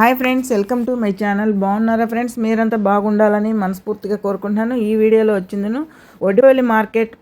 Hi friends welcome to my channel. బాగున్నారా friends? మీరంతా బాగుండాలని మనస్ఫూర్తిగా కోరుకుంటున్నాను. ఈ వీడియోలో వచ్చిందను Odivalli market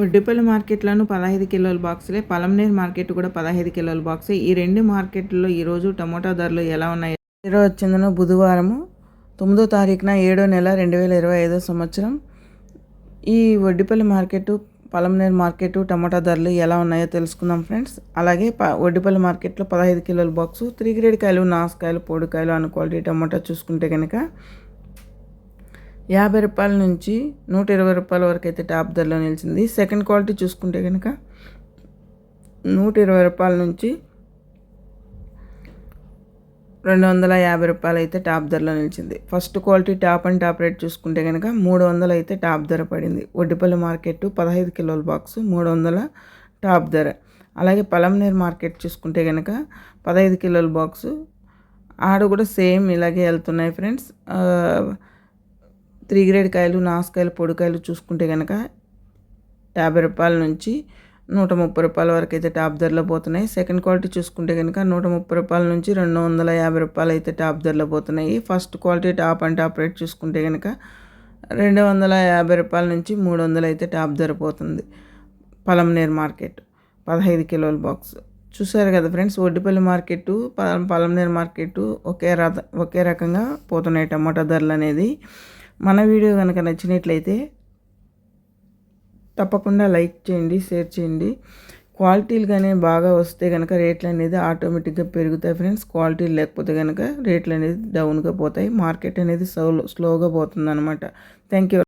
ఒడ్డిపల్లి మార్కెట్లోను పదహైదు కిలోల బాక్సులే పలంనేరు మార్కెట్ కూడా పదహైదు కిలోల బాక్స్. ఈ రెండు మార్కెట్లో ఈరోజు టమోటా ధరలు ఎలా ఉన్నాయి? ఇరవై వచ్చిందనో బుధవారము తొమ్మిదో తారీఖున ఏడో నెల రెండు వేల ఇరవై ఐదో సంవత్సరం. ఈ Vaddipalli market Palamaner market tomato ధరలు ఎలా ఉన్నాయో తెలుసుకుందాం ఫ్రెండ్స్. అలాగే ప వడ్డిపల్లి మార్కెట్లో పదహైదు కిలోల బాక్సు త్రీ గ్రేడ్ కాయలు నాసుకాయలు పొడికాయలు అను క్వాలిటీ టమాటా చూసుకుంటే కనుక యాభై రూపాయల నుంచి నూట ఇరవై రూపాయల వరకు అయితే టాప్ ధరలో నిలిచింది. సెకండ్ క్వాలిటీ చూసుకుంటే కనుక నూట ఇరవై రూపాయల నుంచి రెండు వందల యాభై రూపాయలు అయితే టాప్ ధరలో నిలిచింది. First quality top and top rate చూసుకుంటే కనుక మూడు వందలు అయితే టాప్ ధర పడింది. ఒడ్డిపల్లి మార్కెట్ పదహైదు కిలోల బాక్స్ మూడు వందల టాప్ ధర. అలాగే పలంనేర్ మార్కెట్ చూసుకుంటే కనుక పదహైదు కిలోల బాక్సు. ఆడ కూడా సేమ్ ఇలాగే వెళ్తున్నాయి ఫ్రెండ్స్. త్రీ గ్రేడ్ కాయలు నాసుకాయలు పొడికాయలు చూసుకుంటే కనుక యాభై రూపాయల నుంచి నూట ముప్పై రూపాయల వరకు అయితే టాప్ ధరలో పోతున్నాయి. సెకండ్ క్వాలిటీ చూసుకుంటే కనుక నూట ముప్పై రూపాయల నుంచి రెండు వందల యాభై రూపాయలు అయితే టాప్ ధరలో పోతున్నాయి. First quality top and top rate చూసుకుంటే కనుక రెండు వందల యాభై రూపాయల నుంచి మూడు వందలు అయితే టాప్ ధర పోతుంది. పలంనేర్ మార్కెట్ పదహైదు కిలోల బాక్స్. చూసారు కదా ఫ్రెండ్స్ ఒడ్డిపల్లి మార్కెట్ పలం పలంనేర్ మార్కెట్ ఒకే రథ ఒకే రకంగా పోతున్నాయి టమాటా ధరలు అనేది. మన వీడియో కనుక నచ్చినట్లయితే తప్పకుండా లైక్ చేయండి షేర్ చేయండి. క్వాలిటీలు కానీ బాగా వస్తే కనుక రేట్లు అనేది ఆటోమేటిక్గా పెరుగుతాయి ఫ్రెండ్స్. క్వాలిటీ లేకపోతే కనుక రేట్లు అనేది డౌన్గా పోతాయి. మార్కెట్ అనేది స్లో స్లోగా పోతుంది అనమాట థ్యాంక్ యూ.